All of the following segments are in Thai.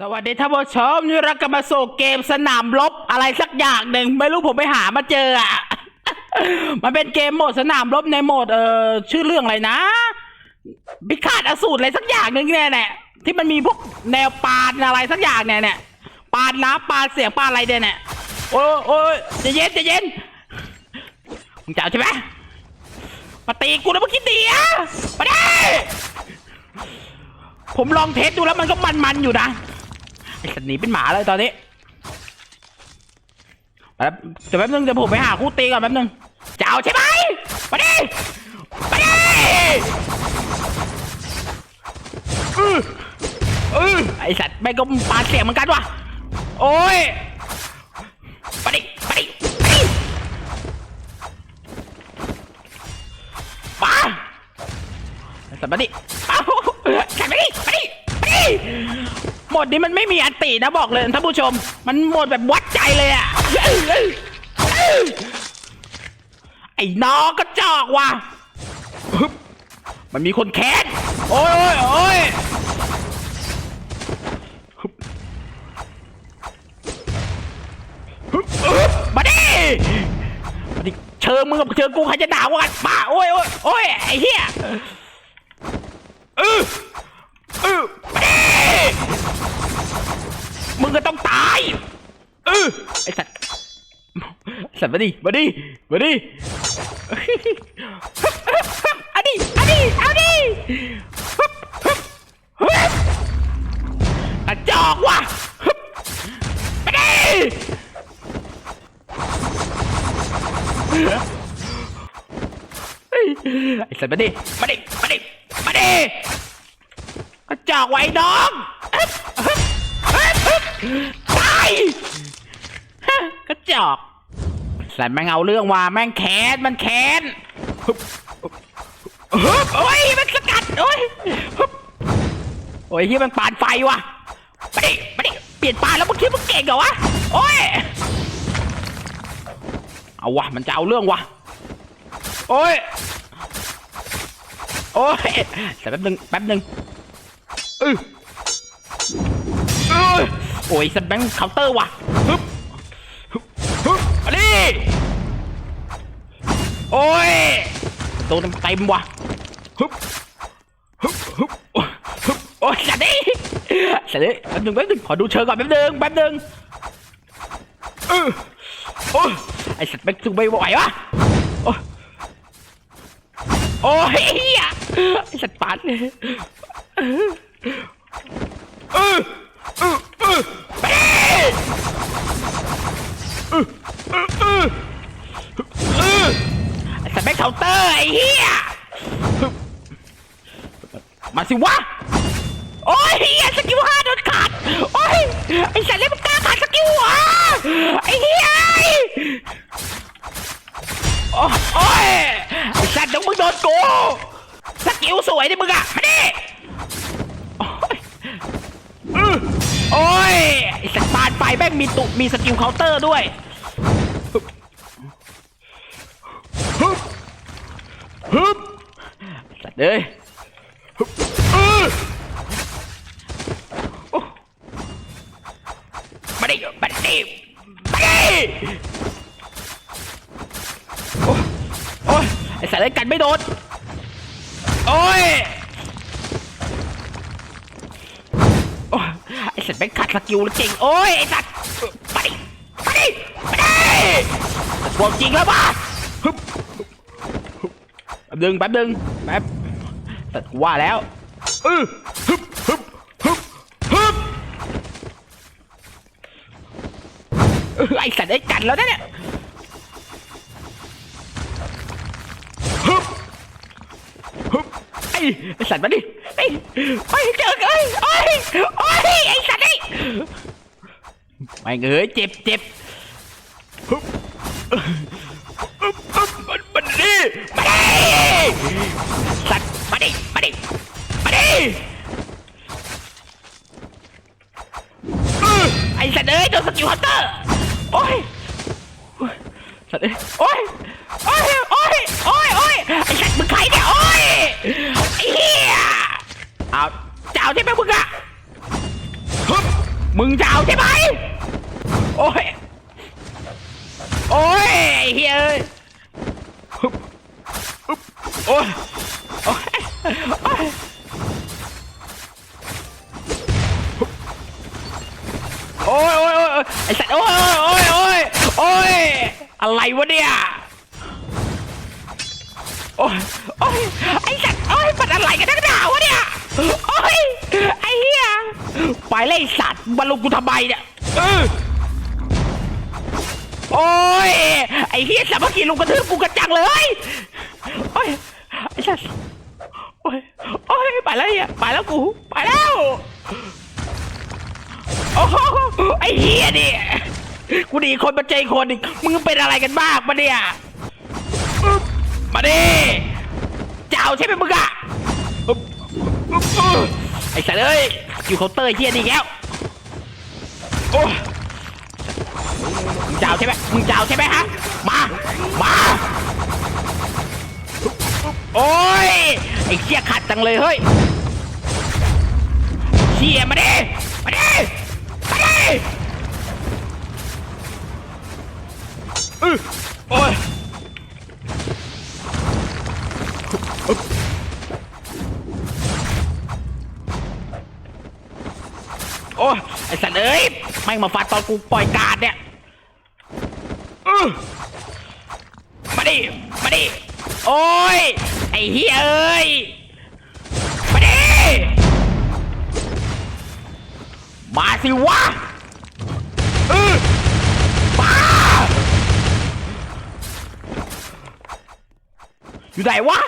สวัสดีท่านผู้ชมนี่เรากลับมาสู่เกมสนามรบอะไรสักอย่างหนึ่งไม่รู้ผมไปหามาเจออะ มันเป็นเกมโหมดสนามรบในโหมดเอ่อชื่อเรื่องอะไรนะพิฆาตอสูรอะไรสักอย่างหนึ่งเนี่ยแหละที่มันมีพวกแนวปานอะไรสักอย่างเนี่ยเนี่ยปานน้ำปานเสียงปานอะไรเนี่ยเนี่ยโอ้ยโอ้ยใจะเย็นใจะเย็นมึงจะเอาใช่ไหมมาตีกูแล้วเมื่อกี้ดีอะมาได้ผมลองเทสดูแล้วมันก็มันๆอยู่นะ สัตว์หนีเป็นหมาเลยตอนนี้แป๊บเดี๋ยวแป๊บนึงเดี๋ยวผมไปหาคู่ตีก่อนแป๊บนึงจะเอาใช่ไหมมาดิมาดิอืออือไอสัตว์แม่งก็ปาเสียงเหมือนกันว่ะโอ้ยมาดิมาดิมาดิมาไอ้สัตว์มาดิเอาสัตว์มาดิมาดิมาดิ โหมดนี้มันไม่มีอันตินะบอกเลยท่านผู้ชม มันโหมดแบบวัดใจเลยอะไอ้น้องก็จอกว่ะมันมีคนแค้นโอ้ยโอ้ยฮึบฮึบฮึบมาดิมาดิเชิญมึงกับเชิญกูใครจะด่าว่ากันมาโอ้ยโอ้ยโอ้ยไอ้เหี้ยเออเออมาดิ มึงก็ต้องตายเออไอสัตว์สัตว์มาดิมาดิมาดิเอาดิเอาดิเอาดิฮึบฮึบฮึบกระจอกว่ะฮึบมาดิเฮ้ยไอสัตว์มาดิมาดิมาดิมาดิกระจอกไว้น้องฮึบฮึบฮึบฮึบ ตายฮะกระจอกสัตว์แม่งเอาเรื่องว่าแม่งแค้นมันแค้นฮึบฮึบโอ้ยมันสกัดโอ้ยฮึบโอ้ยที่มันปานไฟว่ะไปดิไปดิเปลี่ยนปานแล้วมึงคิดมึงเก่งเหรอวะโอ้ยเอาวะมันจะเอาเรื่องวะโอ้ยโอ้ยแต่แป๊บนึงแป๊บนึงเออเออ โอ้ยสแบงค์เคาน์เตอร์ว่ะฮึบฮึบอันนี้โอ้ยโดนเต็มว่ะฮึบฮึบฮึบฮึบโอ้ยสัตว์นี่สัตว์นี่แป๊บนึงแป๊บนึงขอดูเชิงก่อนแป๊บนึงแป๊บนึงเออโอ้ยไอสัตว์แม่งสู้ไม่ไหววะโอ้ยไอสัตว์ปาดเออเออเออไปดิเออเออเออเออไอ้สัตว์แม่งเคาน์เตอร์ไอ้เหี้ย มาสิวะ โอ้ยเหี้ยสกิลห้าโดนขาด โอ้ยไอ้สัตว์เล่นมันกล้าขาดสกิลวะไอ้เหี้ย โอ้โอ้ยไอ้สัตว์เดี๋ยวมึงโดนกูสกิลสวยดิมึงอะมาดิโอ้ยอื้อโอ้ยไอ้สัตว์ปานไฟแม่งมีตุมีสกิลเคาน์เตอร์ด้วยฮึบฮึบสัตว์ เอ้ยมาดิมาดิมาดิโอ้โอ้ยไอสัตว์ไอ้ยกันไม่โดนโอ้ยโอ้ยไอสัตว์แม่งขาดสกิลแล้วจริงโอ้ยไอสัตว์มาดิมาดิมาดิพวกจริงแล้วป่ะแป๊บนึงแป๊บนึงแป๊บ แต่กูว่าแล้วเออฮึบฮึบฮึบฮึบเออไอสัตว์ไอ้กันแล้วนะเนี่ยฮึบฮึบไอไอสัตว์มาดิไอไอเจอเอ้ยโอ้ยโอ้ไอสัตว์ไอไม่งเอ้ยเจ็บเจ็บฮึบ โอ้ยโอ้ยไอ้สัตว์โอ้ยมันอะไรกันนักหนาวะเนี่ยโอ้ยไอ้เหี้ยไปเลยไอ้สัตว์มาลุกกูทำไมเนี่ยเออโอ้ยไอ้เหี้ยสามัคคีลุงกระทืบกูกระจังเลยโอ้ยไอ้สัตว์โอ้ยโอ้ยไปแล้วเหี้ยไปแล้วกูไปแล้วโอ้โหไอ้เหี้ยนี่กูดีคนมาเจออีกคนหนึ่งมึงเป็นอะไรกันบ้างมาเนี่ย มาดิาใช่ไหมมึงอะไอ้สัตว์เอ้ยอยู่เคาน์เตอร์เฮียนี่อีกแล้วโอ้มึงเจ้าใช่ไหมมึงเจ้าใช่ไหมฮะ มา มา โอ้ย ไอ้เชี่ยขัดจังเลยเฮ้ย เชี่ยมาดิ มาดิ มาดิอื้อโอ้ย โอ้ยไอสัตว์เอ้ยไม่มาฟาดตอนกูปล่อยการดเนี่ยมาดิ มาดิ โอ้ย ไอเฮียเอ้ย มาดิ มาสิวะ อยู่ไหนวะ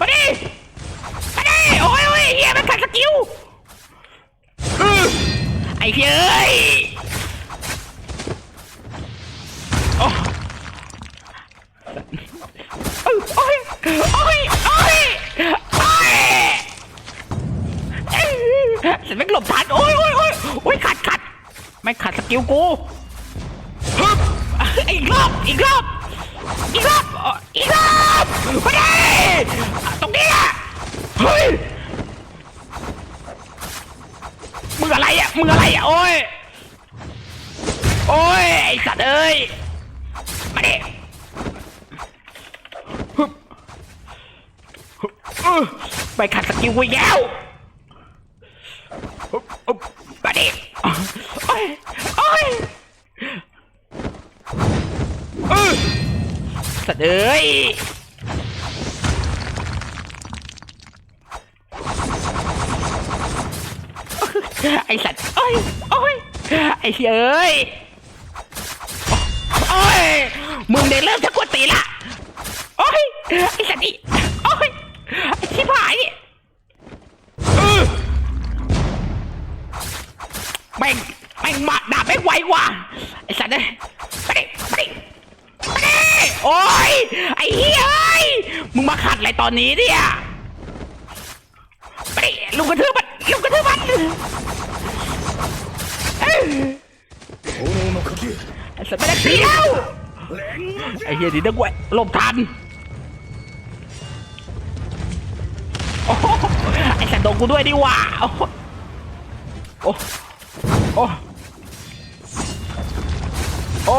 มาดิมาดิโอ้ยโอ้ยเฮียมันขัดสกิลไอ้เฮียเอ้ยโอ้โอ้ยโอ้ยโอ้ยโอ้ยเอ้ยฉันไม่หลบทันโอ้ยโอ้ยโอ้ยโอ้ยขัดขัดไม่ขัดสกิลกูฮึบอีกรอบอีกรอบ อีกรอบอีกรอบมาดิตรงนี้อะเฮ้ยมึงอะไรอะมึงอะไรอะโอ้ยโอ้ยไอสัตว์เอ้ยมาดิฮึบฮึบอื้อไปขัดสกิลกูอีกแล้วฮึบฮึบมาดิโอ้ยโอ้ย สัตว์เอ้ยไอสัตว์โอ้ยโอ้ยไอเหี้ยเอ้ยโอ้ยมึงได้เริ่มจะกวนตีละโอ้ยไอสัตว์นี่โอ้ยไอชิบหายแม่งแม่งมาดาบแม่งไวกว่าไอสัตว์เนี่ยไปดิไปดิไปดิโอ้ ยไอ้เฮ้ยมึงมาขัดอะไรตอนนี้เนี่ยไปลุงกระทืบมันลุงกระทืบมันไอ้สัตว์ไม่ได้เที่ยวไอ้เฮียดีนะกวยหลบทันโอ้ไอ้สัตว์โดนกูด้วยดิว่าโอ้โอ้โอ้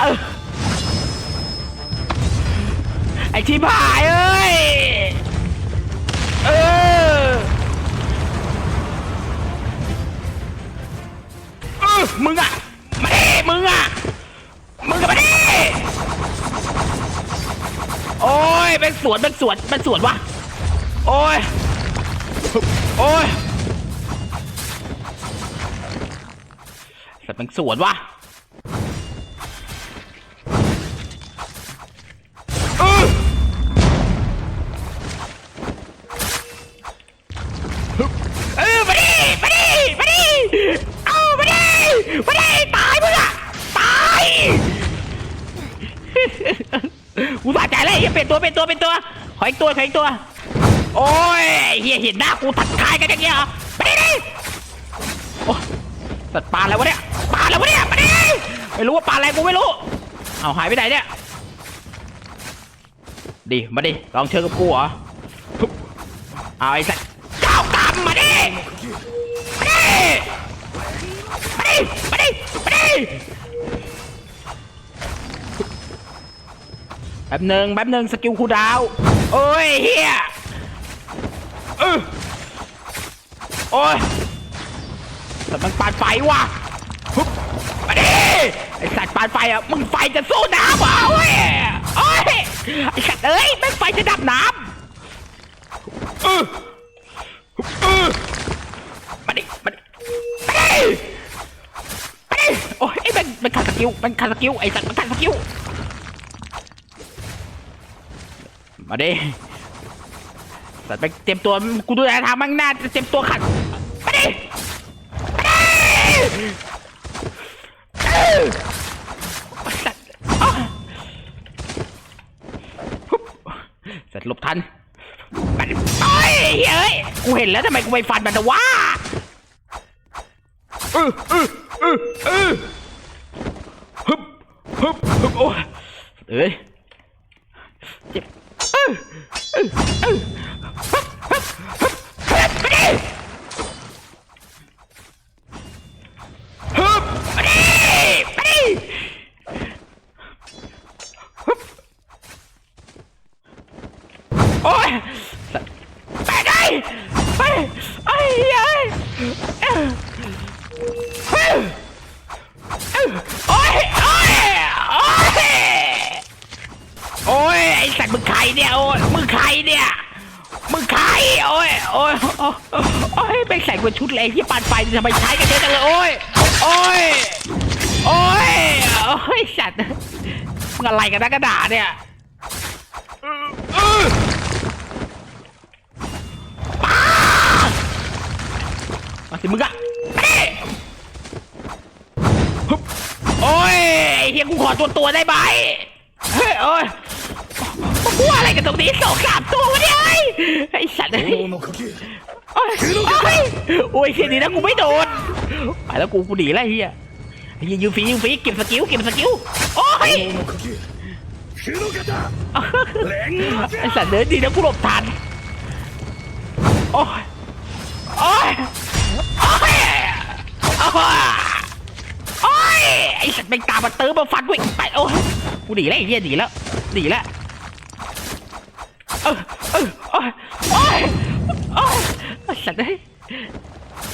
เอ้าไอ้ที่ผายเอ้ย เออเออมึงอะ มาดิมึงอะ มึงกับมาดิโอ้ยเป็นสวนเป็นสวนเป็นสวนวะ โอ้ย โอ้ยแต่เป็นสวนวะ เป็นตัวเป็นตัวเป็นตัวขออีกตัวขออีกตัว โอ้ยเฮียเห็นหน้ากูตัดทายกันอย่างเงี้ยเหรอมาดิดิโอ้สัดปลาแล้ววะเนี่ยปลาแล้ววะเนี่ยมาดิไม่รู้ว่าปลาอะไรกูไม่รู้เอาหายไปไหนเนี่ยดิมาดิลองเชิญกับกูเหรอเอาไอ้สัตว์ แป๊บหนึ่งแป๊บหนึ่งสกิลคูดาว โอ้ยเฮียเออโอ้ยแต่มันปาดไฟว่ะฮึบมาดิไอสัตว์ปาดไฟอะมึงไฟจะสู้น้ำเหรอเว้ยโอ้ยไอสัตว์เอ้ยแม่งไฟจะดับน้ำเออเออมาดิมาดิมาดิมาดิโอ้ยไอ้มันมันขัดสกิลมันขัดสกิลไอสัตว์มันขัดสกิล มาดิสัตว์ไปเตรียมตัวกูดูแลทางมั่งหน้าจะเตรียมตัวขัดมาดิมาดิเออสัตว์อ้าวฮึบสัตว์หลบทันมันโอ้ยเฮ้ยกูเห็นแล้วทำไมกูไม่ฟันมันนะวะเออเออเออเออฮึบฮึบฮึบโอ้ยเอ้ย Ha ha ha! ยโอ้ยโอ้ยไม่ใส่กว่าชุดเลยที่ปานไฟทำไมใช้กันเยอะจังเลยโอ้ยโอ้ยโอ้ยโอ้ยสัตว์มึงอะไรกันนะกระดาษเนี่ยมาสิมึงอะโอ้ยเฮียกูขอตัวตัวได้ไหมเฮ้ยโอ้ย กูอะไรกันตรงนี้สองสามตัววะเนี่ยเฮ้ยไอ้สัตว์เอ้ย 炎の影 โอ้ยโอ้ยโอ้ยเฮียดีนะกูไม่โดนไปแล้วกูกูหนีแล้วไอ้เฮียไอ้เฮียยืมฟรียืมฟรีเก็บสกิลเก็บสกิลโอ้ย 炎の影日の方連 ไอ้สัตว์เดินดีนะกูหลบทันโอ้ยโอ้ยโอ้ยโอ้ยโอ้ยไอ้สัตว์เป็นตามมาเติมมาฟันกูอีกไปโอ้ยกูหนีแล้วไอ้เฮียหนีแล้วหนีแล้ว เออเออโอ้ยโอ้ยโอ้ยไอ้สัตว์เฮ้ย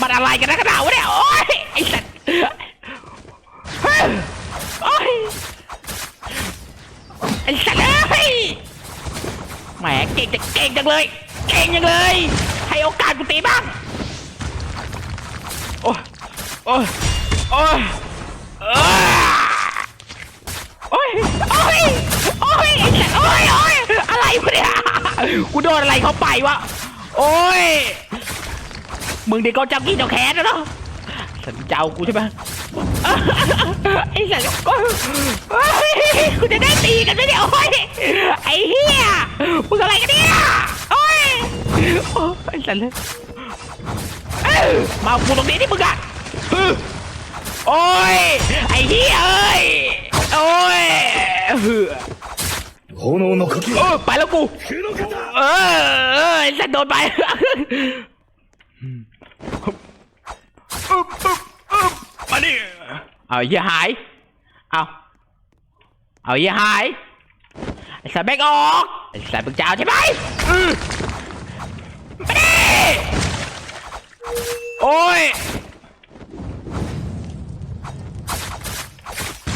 มันอะไรกันนะกระดาวะเนี่ยโอ้ยไอ้สัตว์เฮ้ยโอ้ยไอ้สัตว์เอ้ยแหมเก่งจะเก่งจังเลย เก่งจังเลย ให้โอกาสกูตีบ้างโอ้ยโอ้ยโอ้ยเอ้ยโอ้ยโอ้ยโอ้ยไอสัตว์โอ้ยโอ้ยอะไรวะเนี่ย กูโดนอะไรเข้าไปวะ โอ้ย มึงเด็กก็เจ้ากี้เจ้าแค้นนะเนาะสันเจ้ากูใช่ไหมไอ้สัตว์โอ้ยโอ้ยกูจะได้ตีกันไหมเนี่ยโอ้ย ไอ้เหี้ยมึงอะไรกันเนี่ยโอ้ยโอ้ย ไอ้สัตว์เลยมากูตรงนี้นี่มึงอะโอ้ย ไอ้เหี้ยเอ้ย โอ้ย 炎の影 เออไปแล้วกู 日の方 เออเออไอ้สัตว์โดนไปมาดิเอาไอ้เหี้ยหาย เอาเอาไอ้เหี้ยหาย ไอ้สัตว์แบกออก ไอ้สัตว์มึงจะเอาใช่ไหมอือมาดิโอ้ย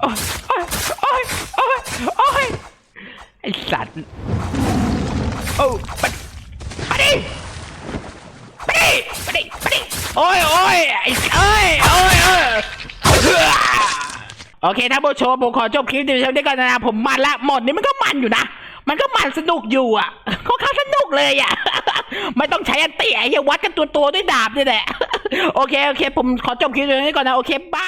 โอ้ยโอ้ยโอ้ยโอ้ยไอสัตว์โอ้มามาดิมาดิมาดิมาดิโอ้ยโอ้ยไอ้เอ้ยโอ้ยเอ้ยโอเคท่านผู้ชมผมขอจบคลิปเดียวนี้ก่อนนะผมมันละหมดนี้มันก็มันอยู่นะ มันก็มันสนุกอยู่อะค่อนข้างสนุกเลยอะไม่ต้องใช้อันเตี้ยอย่าวัดกันตัวตัวด้วยดาบนี่แหละโอเคโอเค ผมขอจบคลิปเดียวนี้ก่อนนะโอเคบ้า